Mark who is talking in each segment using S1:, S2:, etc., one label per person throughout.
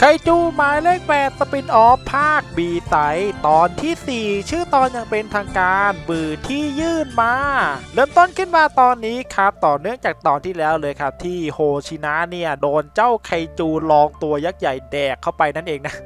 S1: ไคจูหมายเลขแปดสปินออฟภาคบีไซตอนที่ 4 ชื่อตอนอย่างเป็นทางการบือที่ยื่นมา เริ่มต้นขึ้นมาตอนนี้ครับ ต่อเนื่องจากตอนที่แล้วเลยครับ ที่โฮชินะเนี่ยโดนเจ้าไคจูลองตัวยักษ์ใหญ่แดกเข้าไปนั่นเองนะ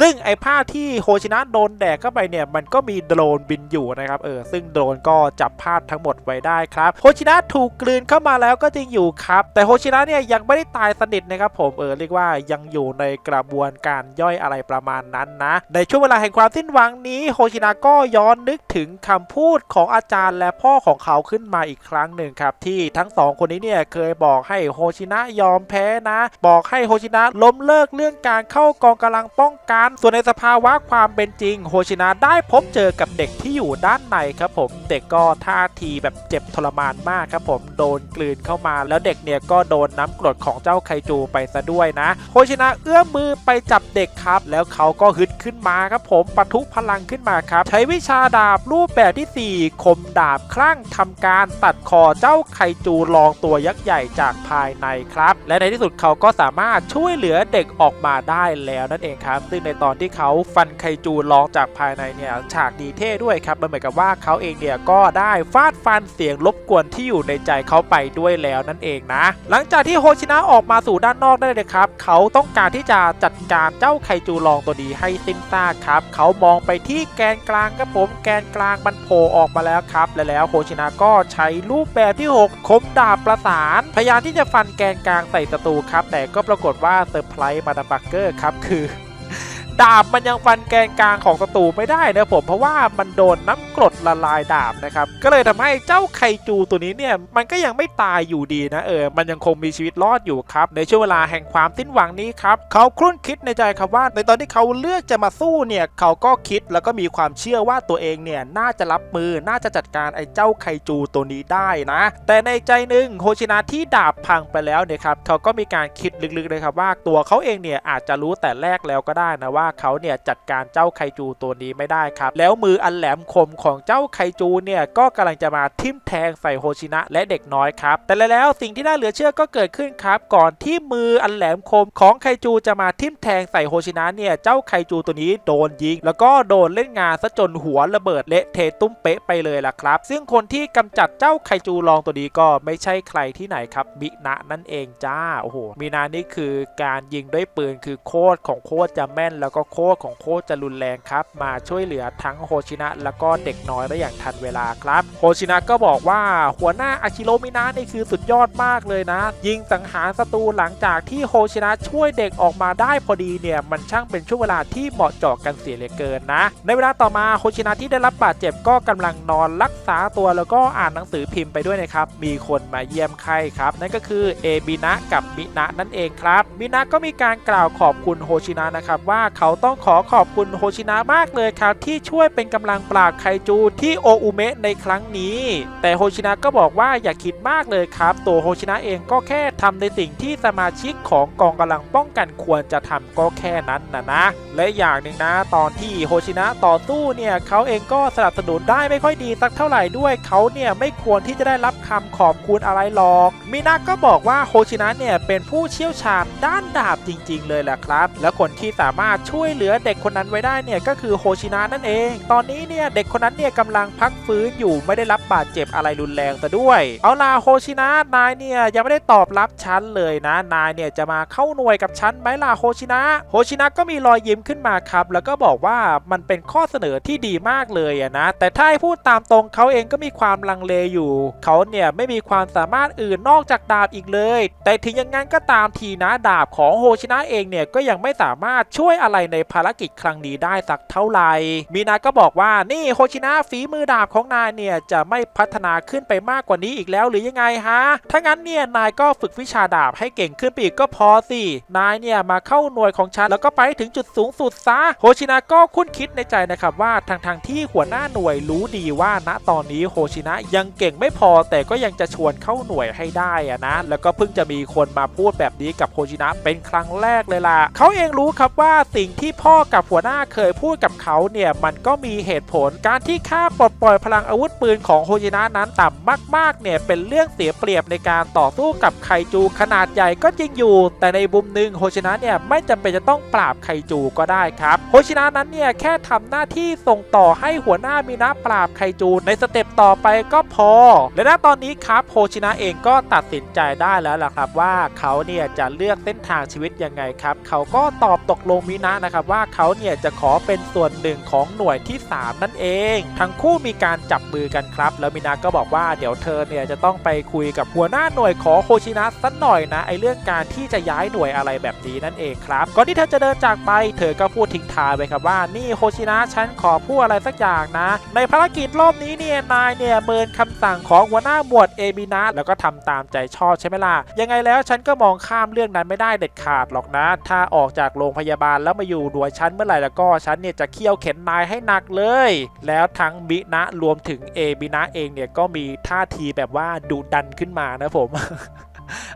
S1: ซึ่งไอ้ภาพที่โฮชินะโดนแดกเข้าไปเนี่ยมันก็มีโดรนบินอยู่นะครับเออซึ่งโดรนก็จับภาพทั้งหมดไว้ได้ครับโฮชินะถูกกลืนเข้ามาแล้วก็จริงอยู่ครับ แต่โฮชินะเนี่ยยังไม่ได้ตายสนิทนะครับผมเออเรียกว่ายังอยู่ในกระบวนการย่อยอะไรประมาณนั้นนะ ในช่วงเวลาแห่งความสิ้นหวังนี้โฮชินะก็ย้อนนึกถึงคำพูดของอาจารย์และพ่อของเขาขึ้นมาอีกครั้งหนึ่งครับ ที่ทั้งสองคนนี้เนี่ยเคยบอกให้โฮชินะยอมแพ้นะ บอกให้โฮชินะล้มเลิกเรื่องการเข้ากองกำลังป้องกัน ส่วนในสภาวะความเป็นจริงโฮชินะได้พบเจอกับเด็กที่อยู่ด้านในครับผม เด็กก็ท่าทีแบบเจ็บทรมานมากครับผมโดนกลืนเข้ามา แล้วเด็กเนี่ยก็โดนน้ำกรดของเจ้าไคจูไปซะด้วยนะ โฮชินะเอื้อมมือไปจับเด็กครับ แล้วเขาก็ฮึดขึ้นมาครับผมปะทุพลังขึ้นมาครับ ใช้วิชาดาบรูปแบบทีสี่4 คมดาบคลั่งทำการตัดคอเจ้าไคจูลองตัวยักษ์ใหญ่จากภายในครับ และในที่สุดเขาก็สามารถช่วยเหลือเด็กออกมาได้แล้วนั่นเองครับ ซึ่งในตอนที่เขาฟันไคจูลองจากภายในเนี่ยฉากดีเท่ด้วยครับมันเหมือนกับว่าเขาเองเนี่ยก็ได้ฟาดฟันเสียงรบกวนที่อยู่ในใจเขาไปด้วยแล้วนั่นเองนะ หลังจากที่โฮชินะออกมาสู่ด้านนอกได้เลยครับ เขาต้องการที่จะจัดการเจ้าไคจูลองตัวดีให้สิ้นซากครับ เขามองไปที่แกนกลางครับผมแกนกลางมันโผล่ออกมาแล้วครับและแล้วโฮชินะก็ใช้รูปแบบที่ 6 คมดาบประสาน พยายามที่จะฟันแกนกลางใส่ศัตรูครับ แต่ก็ปรากฏว่าเซอร์ไพรส์มาดาบักเกอร์ครับคือ ดาบมันยังฟันแกนกลางของศัตรูไม่ได้นะผมเพราะว่ามันโดนน้ำกรดละลายดาบนะครับก็เลยทำให้เจ้าไคจูตัวนี้เนี่ยมันก็ยังไม่ตายอยู่ดีนะเออมันยังคงมีชีวิตรอดอยู่ครับในช่วงเวลาแห่งความสิ้นหวังนี้ครับเขาครุ่นคิดในใจครับว่า ในตอนที่เขาเลือกจะมาสู้เนี่ยเขาก็คิดแล้วก็มีความเชื่อว่าตัวเองเนี่ยน่าจะรับมือน่าจะจัดการไอ้เจ้าไคจูตัวนี้ได้นะ แต่ในใจหนึ่งโฮชินะที่ดาบพังไปแล้วเนี่ยครับเขาก็มีการคิดลึกๆเลยครับว่าตัวเขาเองเนี่ยอาจจะรู้แต่แรกแล้วก็ได้นะว่าเขาเนี่ยจัดการเจ้าไคจูตัวนี้ไม่ได้ครับ แล้วมืออันแหลมคมของเจ้าไคจูเนี่ยก็กำลังจะมาทิ่มแทงใส่โฮชินะและเด็กน้อยครับ แต่แล้วสิ่งที่น่าเหลือเชื่อก็เกิดขึ้นครับก่อนที่มืออันแหลมคมของไคจูจะมาทิ่มแทงใส่โฮชินะเนี่ยเจ้าไคจูตัวนี้โดนยิง แล้วก็โดนเล่นงานซะจนหัวระเบิดเละเทตุ้มเป๊ะไปเลยล่ะครับ ซึ่งคนที่กำจัดเจ้าไคจูลองตัวนี้ก็ไม่ใช่ใครที่ไหนครับมินะนั่นเองจ้าโอ้โหมินะนี่คือการยิงด้วยปืนคือโคตรของโคตรจะแม่นแล้วก็โคตรของโคตรจะรุนแรงครับ มาช่วยเหลือทั้งโฮชินะแล้วก็เด็กน้อยได้อย่างทันเวลาครับ โฮชินะก็บอกว่าหัวหน้าอาชิโรมินะนี่คือสุดยอดมากเลยนะ ยิงสังหารศัตรูหลังจากที่โฮชินะช่วยเด็กออกมาได้พอดีเนี่ยมันช่างเป็นช่วงเวลาที่เหมาะเจาะกันเสียเหลือเกินนะ ในเวลาต่อมาโฮชินะที่ได้รับบาดเจ็บก็กำลังนอนรักษาตัวแล้วก็อ่านหนังสือพิมพ์ไปด้วยนะครับมีคนมาเยี่ยมไข้ครับ นั่นก็คือเอบินะกับมินะนั่นเองครับมินะก็มีการกล่าวขอบคุณโฮชินะนะครับว่าเขาต้องขอขอบคุณโฮชินะมากเลยครับ ที่ช่วยเป็นกำลังปราบไคจูที่โออุเมะในครั้งนี้ แต่โฮชินะก็บอกว่าอย่าคิดมากเลยครับ ตัวโฮชินะเองก็แค่ทำในสิ่งที่สมาชิกของกองกำลังป้องกันควรจะทำก็แค่นั้นนะนะ และอย่างหนึ่งนะตอนที่โฮชินะต่อสู้เนี่ยเขาเองก็สนับสนุนได้ไม่ค่อยดีสักเท่าไหร่ด้วยเขาเนี่ยไม่ควรที่จะได้รับคำขอบคุณอะไรหรอกมินะก็บอกว่าโฮชินะเนี่ยเป็นผู้เชี่ยวชาญด้านดาบจริง ๆ เลยแหละครับ และคนที่สามารถช่วยเหลือเด็กคนนั้นไว้ได้เนี่ยก็คือโฮชินะนั่นเอง ตอนนี้เนี่ยเด็กคนนั้นเนี่ยกำลังพักฟื้นอยู่ไม่ได้รับบาดเจ็บอะไรรุนแรงซะด้วย เอาล่ะโฮชินะนายเนี่ยยังไม่ได้ตอบรับฉันเลยนะ นายเนี่ยจะมาเข้าหน่วยกับฉันไหมล่ะโฮชินะโฮชินะก็มีรอยยิ้มขึ้นมาครับ แล้วก็บอกว่ามันเป็นข้อเสนอที่ดีมากเลยอะนะ แต่ถ้าให้พูดตามตรงเขาเองก็มีความลังเลอยู่ เขาเนี่ยไม่มีความสามารถอื่นนอกจากดาบอีกเลย แต่ถึงอย่างนั้นก็ตามทีนะดาบของโฮชินะเองเนี่ยก็ยังไม่สามารถช่วยอะไรในภารกิจครั้งนี้ได้สักเท่าไหร่ มีนาก็บอกว่านี่โฮชินะฝีมือดาบของนายเนี่ยจะไม่พัฒนาขึ้นไปมากกว่านี้อีกแล้วหรือยังไงฮะ ถ้างั้นเนี่ยนายก็ฝึกวิชาดาบให้เก่งขึ้นไปอีกก็พอสิ นายเนี่ยมาเข้าหน่วยของฉันแล้วก็ไปถึงจุดสูงสุดซะ โฮชินะก็คุ้นคิดในใจนะครับว่าทางทางที่หัวหน้าหน่วยรู้ดีว่าณตอนนี้โฮชินะยังเก่งไม่พอแต่ก็ยังจะชวนเข้าหน่วยให้ได้อะนะ แล้วก็เพิ่งจะมีคนมาพูดแบบนี้กับโฮชินะเป็นครั้งแรกเลยล่ะ เขาเองรู้ครับว่าสิ่งงที่พ่อกับหัวหน้าเคยพูดกับเขาเนี่ยมันก็มีเหตุผลการที่ข้าปลดปล่อยพลังอาวุธปืนของโฮจินะนั้นต่ำมากๆเนี่ยเป็นเรื่องเสียเปรียบในการต่อสู้กับไคจูขนาดใหญ่ก็จริงอยู่ แต่ในมุมหนึ่งโฮชินะเนี่ยไม่จำเป็นจะต้องปราบไคจูก็ได้ครับโฮชินะนั้นเนี่ยแค่ทำหน้าที่ส่งต่อให้หัวหน้ามีนะปราบไคจูในสเต็ปต่อไปก็พอ และณตอนนี้ครับโฮชินะเองก็ตัดสินใจได้แล้วล่ะครับว่าเขาเนี่ยจะเลือกเส้นทางชีวิตยังไงครับ เขาก็ตอบตกลงมินะนะครับว่าเขาเนี่ยจะขอเป็นส่วนหนึ่งของหน่วยที่ 3 นั่นเอง ทั้งคู่มีการจับมือกันครับ แล้วมินะก็บอกว่าเดี๋ยวเธอเนี่ยจะต้องไปคุยกับหัวหน้าหน่วยของโฮชินะสักหน่อยนะไอเรื่องการที่จะย้ายหน่วยอะไรแบบนี้นั่นเองครับก่อนที่เธอจะเดินจากไป เธอก็พูดทิ้งท้ายไปครับว่านี่โฮชินะฉันขอพูดอะไรสักอย่างนะ ในภารกิจรอบนี้เนี่ยนายเนี่ยเมินคำสั่งของหัวหน้าหมวดเอมินะแล้วก็ทำตามใจชอบใช่ไหมล่ะยังไงแล้วฉันก็มองข้ามเรื่องนั้นไม่ได้เด็ดขาดหรอกนะ ถ้าออกจากโรงพยาบาลแล้วมาอยู่หน่วยชั้นเมื่อไหร่แล้วก็ชั้นเนี่ยจะเคี่ยวเข็นนายให้หนักเลย แล้วทั้งบินะรวมถึงเอบินะเองเนี่ยก็มีท่าทีแบบว่าดุดันขึ้นมานะผม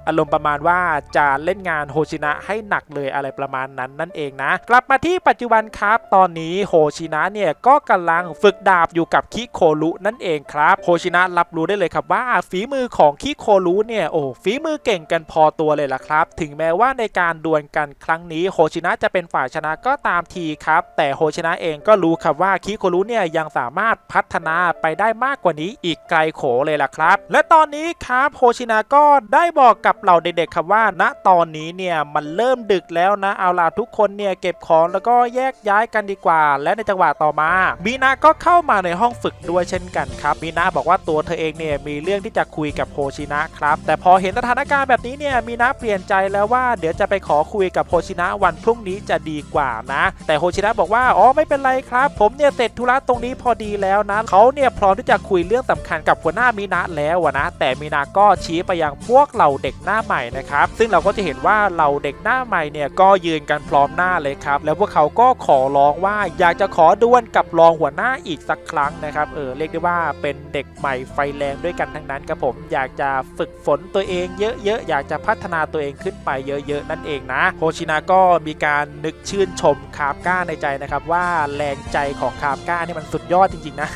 S1: อารมณ์ประมาณว่าจะเล่นงานโฮชินะให้หนักเลยอะไรประมาณนั้นนั่นเองนะ กลับมาที่ปัจจุบันครับ ตอนนี้โฮชินะเนี่ยก็กำลังฝึกดาบอยู่กับคิโครุนั่นเองครับโฮชินะรับรู้ได้เลยครับว่าฝีมือของคิโครุเนี่ยโอ้ฝีมือเก่งกันพอตัวเลยล่ะครับ ถึงแม้ว่าในการดวลกันครั้งนี้โฮชินะจะเป็นฝ่ายชนะก็ตามทีครับ แต่โฮชินะเองก็รู้ครับว่าคิโครุเนี่ยยังสามารถพัฒนาไปได้มากกว่านี้อีกไกลโขเลยล่ะครับ และตอนนี้ครับโฮชินะก็ได้บอกกับเหล่าเด็กๆครับว่าณตอนนี้เนี่ยมันเริ่มดึกแล้วนะเอาล่ะทุกคนเนี่ยเก็บของแล้วก็แยกย้ายกันดีกว่า และในจังหวะต่อมามีนาก็เข้ามาในห้องฝึกด้วยเช่นกันครับมีนาบอกว่าตัวเธอเองเนี่ยมีเรื่องที่จะคุยกับโฮชินะครับแต่พอเห็นสถานการณ์แบบนี้เนี่ยมีนาเปลี่ยนใจแล้วว่าเดี๋ยวจะไปขอคุยกับโฮชินะวันพรุ่งนี้จะดีกว่านะ แต่โฮชินะบอกว่าอ๋อไม่เป็นไรครับ ผมเนี่ยเสร็จธุระตรงนี้พอดีแล้วนะเขาเนี่ยพร้อมที่จะคุยเรื่องสำคัญกับหัวหน้ามีนาแล้วอะนะ แต่มีนาก็ชี้ไปยังพวกเหล่าเด็กหน้าใหม่นะครับซึ่งเราก็จะเห็นว่าเหล่าเด็กหน้าใหม่เนี่ยก็ยืนกันพร้อมหน้าเลยครับแล้วพวกเขาก็ขอร้องว่าอยากจะขอดวลกับรองหัวหน้าอีกสักครั้งนะครับเออเรียกได้ว่าเป็นเด็กใหม่ไฟแรงด้วยกันทั้งนั้นครับผมอยากจะฝึกฝนตัวเองเยอะๆอยากจะพัฒนาตัวเองขึ้นไปเยอะๆ นั่นเองนะโฮชินะก็มีการนึกชื่นชมคาบก้าในใจนะครับว่าแรงใจของคาบก้านี่มันสุดยอดจริงๆนะ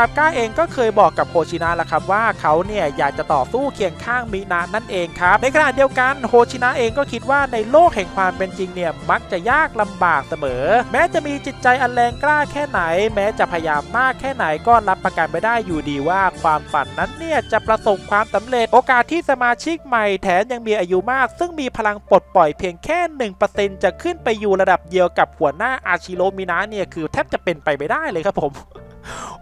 S1: คาบก้าเองก็เคยบอกกับโฮชินะแล้วครับว่าเขาเนี่ยอยากจะต่อสู้เคียงข้างมินะนั่นเองครับ ในขณะเดียวกันโฮชินะเองก็คิดว่าในโลกแห่งความเป็นจริงเนี่ยมักจะยากลำบากเสมอ แม้จะมีจิตใจอันแรงกล้าแค่ไหน แม้จะพยายามมากแค่ไหนก็รับประกันไม่ได้อยู่ดีว่าความฝันนั้นเนี่ยจะประสบความสำเร็จ โอกาสที่สมาชิกใหม่แถมยังมีอายุมาก ซึ่งมีพลังปลดปล่อยเพียงแค่ 1%จะขึ้นไปอยู่ระดับเดียวกับหัวหน้าอาชิโรมินะเนี่ยคือแทบจะเป็นไปไม่ได้เลยครับผม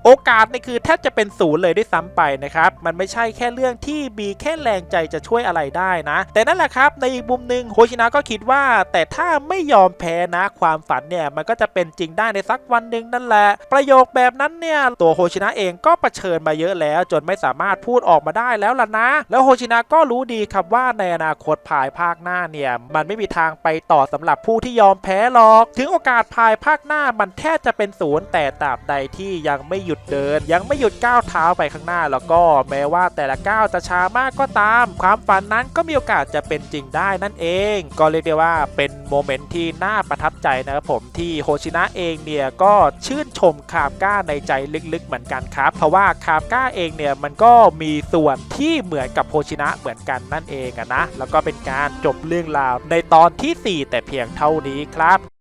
S1: โอกาสนี่คือแทบจะเป็นศูนย์เลยด้วยซ้ำไปนะครับ มันไม่ใช่แค่เรื่องที่มีแค่แรงใจจะช่วยอะไรได้นะ แต่นั่นแหละครับ ในอีกมุมหนึ่งโฮชินะก็คิดว่า แต่ถ้าไม่ยอมแพ้นะ ความฝันเนี่ยมันก็จะเป็นจริงได้ในสักวันหนึ่งนั่นแหละ ประโยคแบบนั้นเนี่ยตัวโฮชินะเองก็เผชิญมาเยอะแล้ว จนไม่สามารถพูดออกมาได้แล้วล่ะนะ แล้วโฮชินะก็รู้ดีครับว่าในอนาคตภายภาคหน้าเนี่ยมันไม่มีทางไปต่อสำหรับผู้ที่ยอมแพ้หรอก ถึงโอกาสภายภาคหน้ามันแทบจะเป็นศูนย์แต่ตราบใดที่ยังังไม่หยุดเดิน ยังไม่หยุดก้าวเท้าไปข้างหน้า แล้วก็แม้ว่าแต่ละก้าวจะช้ามากก็ตาม ความฝันนั้นก็มีโอกาสจะเป็นจริงได้นั่นเอง ก็เรียกได้ว่าเป็นโมเมนต์ที่น่าประทับใจนะครับผมที่โฮชินะเองเนี่ยก็ชื่นชมคาบก้าในใจลึกๆเหมือนกันครับ เพราะว่าคาบก้าเองเนี่ยมันก็มีส่วนที่เหมือนกับโฮชินะเหมือนกันนั่นเองนะแล้วก็เป็นการจบเรื่องราวในตอนที่ 4 แต่เพียงเท่านี้ครับ